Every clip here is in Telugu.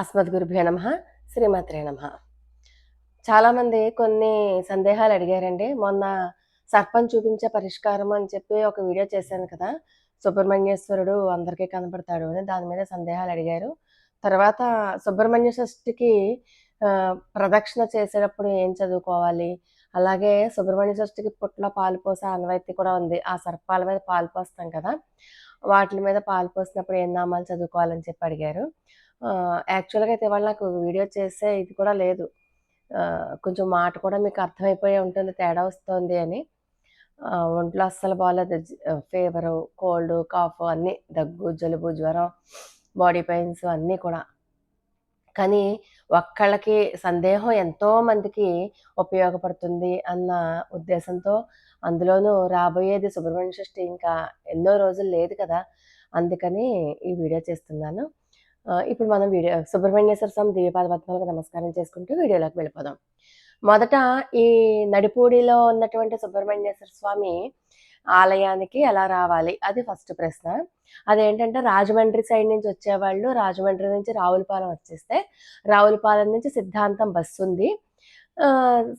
అస్మద్గురుభ్యో నమ శ్రీమాత్రే నమ. చాలామంది కొన్ని సందేహాలు అడిగారండి. మొన్న సర్పం చూపించే పరిష్కారం అని చెప్పి ఒక వీడియో చేశాను కదా సుబ్రహ్మణ్యేశ్వరుడు అందరికీ కనపడతాడు అని దాని మీద సందేహాలు అడిగారు. తర్వాత సుబ్రహ్మణ్య షష్ఠికి ప్రదక్షిణ చేసేటప్పుడు ఏం చదువుకోవాలి? అలాగే సుబ్రహ్మణ్య షష్ఠికి పుట్టలో పాలు పోసే ఆనవాయితీ కూడా ఉంది. ఆ సర్పాల మీద పాలు పోస్తాం కదా వాటి మీద పాలు పోసినప్పుడు ఏం నామాలు చదువుకోవాలని చెప్పి అడిగారు. యాక్చువల్గా అయితే ఇవాళ నాకు వీడియో చేసే ఇది కూడా లేదు. కొంచెం మాట కూడా మీకు అర్థమైపోయి ఉంటుంది తేడా వస్తుంది అని. ఒంట్లో అస్సలు బాగాలేదు ఫీవరు కోల్డ్ కాఫ్ అన్నీ దగ్గు జలుబు జ్వరం బాడీ పెయిన్స్ అన్నీ కూడా. కానీ ఒక్కళ్ళకి సందేహం ఎంతో మందికి ఉపయోగపడుతుంది అన్న ఉద్దేశంతో అందులోనూ రాబోయేది సుబ్రహ్మణ్య షష్ఠి ఇంకా ఎన్నో రోజులు లేదు కదా. అందుకని ఈ వీడియో చేస్తున్నాను. ఇప్పుడు మనం వీడియో సుబ్రహ్మణ్యేశ్వర స్వామి దివ్యపాద పద్మాలకు నమస్కారం చేసుకుంటూ వీడియోలోకి వెళ్ళిపోదాం. మొదట ఈ నడిపూడిలో ఉన్నటువంటి సుబ్రహ్మణ్యేశ్వర స్వామి ఆలయానికి ఎలా రావాలి? అది ఫస్ట్ ప్రశ్న. అదేంటంటే రాజమండ్రి సైడ్ నుంచి వచ్చేవాళ్ళు రాజమండ్రి నుంచి రావులపాలెం వచ్చేస్తే రావులపాలెం నుంచి సిద్ధాంతం బస్సు ఉంది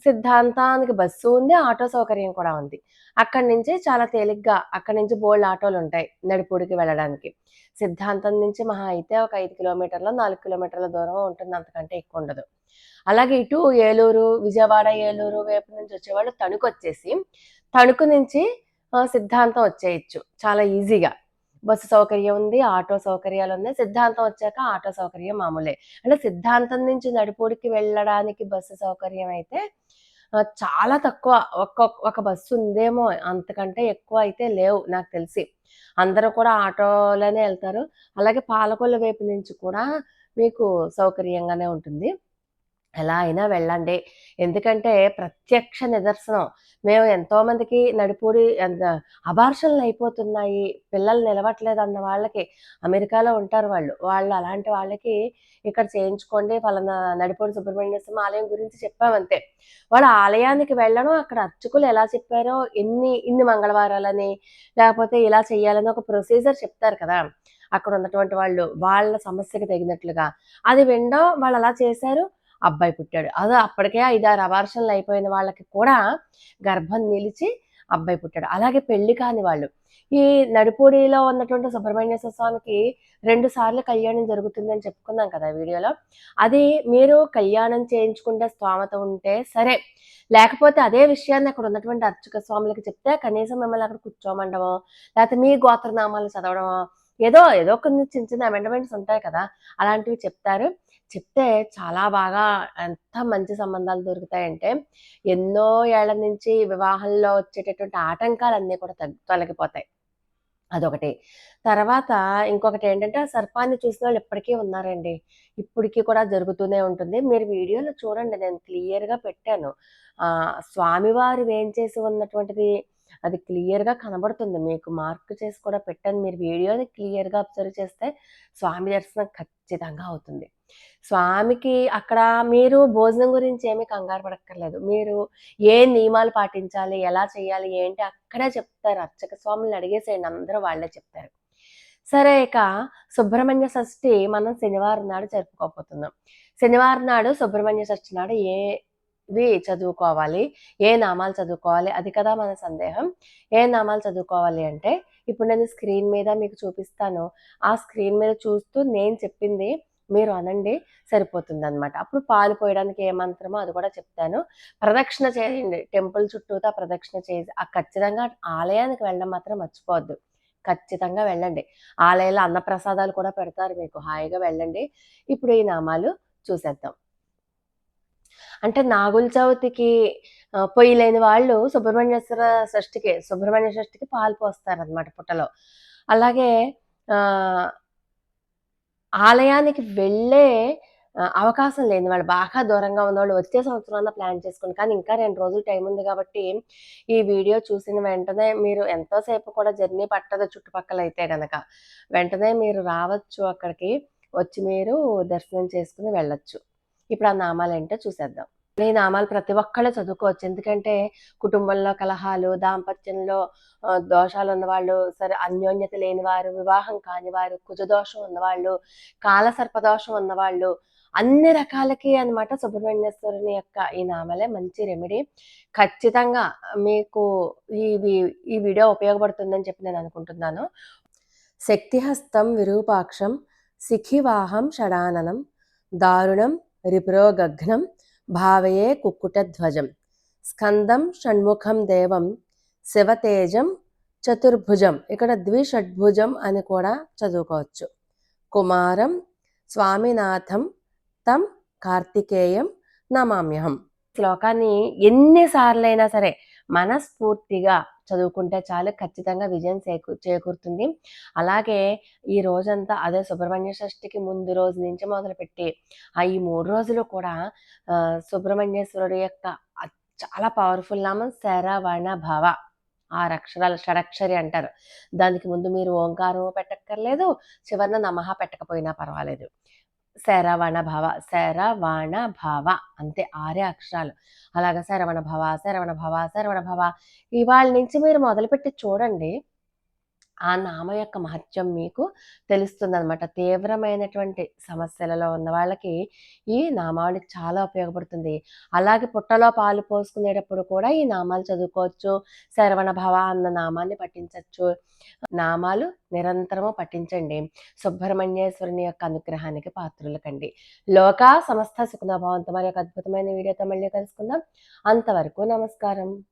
సిద్ధాంతానికి బస్సు ఉంది ఆటో సౌకర్యం కూడా ఉంది. అక్కడి నుంచి చాలా తేలిగ్గా అక్కడి నుంచి బోల్డ్ ఆటోలు ఉంటాయి నడిపూడికి వెళ్ళడానికి. సిద్ధాంతం నుంచి మహా అయితే ఒక ఐదు కిలోమీటర్ల నాలుగు కిలోమీటర్ల దూరం ఉంటుంది అంతకంటే ఎక్కువ ఉండదు. అలాగే ఇటు ఏలూరు విజయవాడ ఏలూరు వైపు నుంచి వచ్చేవాళ్ళు తణుకు వచ్చేసి తణుకు నుంచి సిద్ధాంతం వచ్చేయచ్చు. చాలా ఈజీగా. బస్సు సౌకర్యం ఉంది ఆటో సౌకర్యాలు ఉన్నాయి. సిద్ధాంతం వచ్చాక ఆటో సౌకర్యం మామూలే. అంటే సిద్ధాంతం నుంచి నడిపూడికి వెళ్ళడానికి బస్సు సౌకర్యం అయితే చాలా తక్కువ. ఒక్క ఒక బస్సు ఉందేమో అంతకంటే ఎక్కువ అయితే లేవు నాకు తెలిసి. అందరూ కూడా ఆటోలోనే వెళ్తారు. అలాగే పాలకొల్లు వైపు నుంచి కూడా మీకు సౌకర్యంగానే ఉంటుంది. ఎలా అయినా వెళ్ళండి. ఎందుకంటే ప్రత్యక్ష నిదర్శనం. మేము ఎంతోమందికి నడిపూడి అబార్షన్లు అయిపోతున్నాయి. పిల్లలు నిలవట్లేదు అన్న వాళ్ళకి అమెరికాలో ఉంటారు వాళ్ళు. వాళ్ళు అలాంటి వాళ్ళకి ఇక్కడ చేయించుకోండి. ఫలానా నడిపూడి సుబ్రహ్మణ్య స్వామి ఆలయం గురించి చెప్పామంతే. వాళ్ళ ఆలయానికి వెళ్ళడం అక్కడ అర్చకులు ఎలా చెప్పారో ఎన్ని ఇన్ని మంగళవారాలని లేకపోతే ఇలా చేయాలని ఒక ప్రొసీజర్ చెప్తారు కదా. అక్కడ ఉన్నటువంటి వాళ్ళు వాళ్ళ సమస్యకి తగినట్లుగా. అది వినడం వాళ్ళు అలా చేశారు. అబ్బాయి పుట్టాడు. అదో అప్పటికే ఐదారు అబార్షన్లు అయిపోయిన వాళ్ళకి కూడా గర్భం నిలిచి అబ్బాయి పుట్టాడు. అలాగే పెళ్ళి కాని వాళ్ళు. ఈ నడిపూడిలో ఉన్నటువంటి సుబ్రహ్మణ్యేశ్వర స్వామికి రెండు సార్లు కళ్యాణం జరుగుతుందని చెప్పుకున్నాం కదా వీడియోలో. అది మీరు కళ్యాణం చేయించుకుంటే స్తోమత ఉంటే సరే. లేకపోతే అదే విషయాన్ని అక్కడ ఉన్నటువంటి అర్చక స్వాములకి చెప్తే కనీసం మిమ్మల్ని అక్కడ కూర్చోమండమో లేకపోతే మీ గోత్రనామాలు చదవడమో ఏదో ఏదో కొన్ని చిన్న చిన్న అమెండమెంట్స్ ఉంటాయి కదా అలాంటివి చెప్తారు. చెప్తే చాలా బాగా ఎంత మంచి సంబంధాలు దొరుకుతాయంటే ఎన్నో ఏళ్ళ నుంచి వివాహంలో వచ్చేటటువంటి ఆటంకాలు అన్నీ కూడా తగ్గి తొలగిపోతాయి. అదొకటి. తర్వాత ఇంకొకటి ఏంటంటే ఆ సర్పాన్ని చూసిన వాళ్ళు ఇప్పటికీ ఉన్నారండి. ఇప్పటికీ కూడా జరుగుతూనే ఉంటుంది. మీరు వీడియోలో చూడండి నేను క్లియర్గా పెట్టాను. స్వామివారు ఏం చేసి ఉన్నటువంటిది అది క్లియర్గా కనబడుతుంది. మీకు మార్క్ చేసి కూడా పెట్టండి. మీరు వీడియోని క్లియర్గా అబ్జర్వ్ చేస్తే స్వామి దర్శనం ఖచ్చితంగా అవుతుంది. స్వామికి అక్కడ మీరు భోజనం గురించి ఏమీ కంగారు పడక్కర్లేదు. మీరు ఏ నియమాలు పాటించాలి? ఎలా చేయాలి? ఏంటి? అక్కడే చెప్తారు. అర్చక స్వాములను అడిగేసేయండి. అందరూ వాళ్ళే చెప్తారు. సరే ఇక సుబ్రహ్మణ్య షష్ఠి మనం శనివారం నాడు జరుపుకోబోతున్నాం. శనివారం నాడు సుబ్రహ్మణ్య షష్ఠి నాడు వి చదువుకోవాలి ఏ నామాలు చదువుకోవాలి అది కదా మన సందేహం. ఏ నామాలు చదువుకోవాలి అంటే ఇప్పుడు నేను స్క్రీన్ మీద మీకు చూపిస్తాను. ఆ స్క్రీన్ మీద చూస్తూ నేను చెప్పింది మీరు అనండి సరిపోతుంది అనమాట అప్పుడు పాలు పోయడానికి ఏ మంత్రమో అది కూడా చెప్తాను. ప్రదక్షిణ చేయండి. టెంపుల్ చుట్టూతా ప్రదక్షిణ చేసి ఆ ఖచ్చితంగా ఆలయానికి వెళ్ళడం మాత్రం మర్చిపోవద్దు. ఖచ్చితంగా వెళ్ళండి. ఆలయంలో అన్నప్రసాదాలు కూడా పెడతారు మీకు. హాయిగా వెళ్ళండి. ఇప్పుడు ఈ నామాలు చూసేద్దాం. అంటే నాగుల చవితికి పొయ్యి లేని వాళ్ళు సుబ్రహ్మణ్యేశ్వర షష్ఠికి సుబ్రహ్మణ్య షష్ఠికి పాలు పోస్తారు అనమాట పుట్టలో. అలాగే ఆ ఆలయానికి వెళ్ళే అవకాశం లేని వాళ్ళు బాగా దూరంగా ఉన్నవాళ్ళు వచ్చే సంవత్సరం ప్లాన్ చేసుకుని కానీ ఇంకా రెండు రోజులు టైం ఉంది కాబట్టి ఈ వీడియో చూసిన వెంటనే మీరు ఎంతోసేపు కూడా జర్నీ పట్టదు చుట్టుపక్కల అయితే కనుక వెంటనే మీరు రావచ్చు అక్కడికి వచ్చి మీరు దర్శనం చేసుకుని వెళ్ళచ్చు. ఇప్పుడు ఆ నామాలు ఏంటో చూసేద్దాం ఈ నామాలు ప్రతి ఒక్కళ్ళు చదువుకోవచ్చు. ఎందుకంటే కుటుంబంలో కలహాలు, దాంపత్యంలో దోషాలు ఉన్నవాళ్ళు, సరే అన్యోన్యత లేనివారు, వివాహం కానివారు, కుజదోషం ఉన్నవాళ్ళు, కాలసర్పదోషం ఉన్నవాళ్ళు, అన్ని రకాలకి అన్నమాట సుబ్రహ్మణ్యేశ్వరుని యొక్క ఈ నామాలే మంచి రెమెడీ. ఖచ్చితంగా మీకు ఇవి ఈ వీడియో ఉపయోగపడుతుందని చెప్పి నేను అనుకుంటున్నాను. శక్తిహస్తం విరూపాక్షం శిఖివాహం షడాననం దారుణం రిపురోగఘ్నం భావయే కుక్కుటధ్వజం. స్కందం షణ్ముఖం దేవం శివతేజం చతుర్భుజం. ఇక్కడ ద్విషడ్భుజం అని కూడా చదువుకోవచ్చు. కుమారం స్వామినాథం తం కార్తికేయం నమామ్యహం. శ్లోకాన్ని ఎన్నిసార్లైనా సరే మనస్ఫూర్తిగా చదువుకుంటే చాలు ఖచ్చితంగా విజయం చేకూ చేకూరుతుంది. అలాగే ఈ రోజంతా అదే సుబ్రహ్మణ్య షష్ఠికి ముందు రోజు నుంచి మొదలుపెట్టి ఆ ఈ మూడు రోజులు కూడా సుబ్రహ్మణ్యేశ్వరుడు యొక్క చాలా పవర్ఫుల్ నామం శరవణ భవ. ఆరు అక్షరాలు షడక్షరి అంటారు. దానికి ముందు మీరు ఓంకారం పెట్టక్కర్లేదు చివరిన నమహ పెట్టకపోయినా పర్వాలేదు. శరవణ భవ శరవణ భవ అంతే ఆరే అక్షరాలు. అలాగ శరవణ భవ శరవణ భవ శరవణ భవ ఇవాళ నుంచి మీరు మొదలుపెట్టి చూడండి. ఆ నామ యొక్క మహత్యం మీకు తెలుస్తుందన్నమాట. తీవ్రమైనటువంటి సమస్యలలో ఉన్న వాళ్ళకి ఈ నామావళి చాలా ఉపయోగపడుతుంది. అలాగే పుట్టలో పాలు పోసుకునేటప్పుడు కూడా ఈ నామాలు చదువుకోవచ్చు. శరవణ భవ అన్న నామాన్ని పఠించవచ్చు. నామాలు నిరంతరము పఠించండి. సుబ్రహ్మణ్యేశ్వరుని యొక్క అనుగ్రహానికి పాత్రులు కండి లోక సమస్త సుఖనభావంతో మరి ఒక అద్భుతమైన వీడియోతో మళ్ళీ కలుసుకుందాం. అంతవరకు నమస్కారం.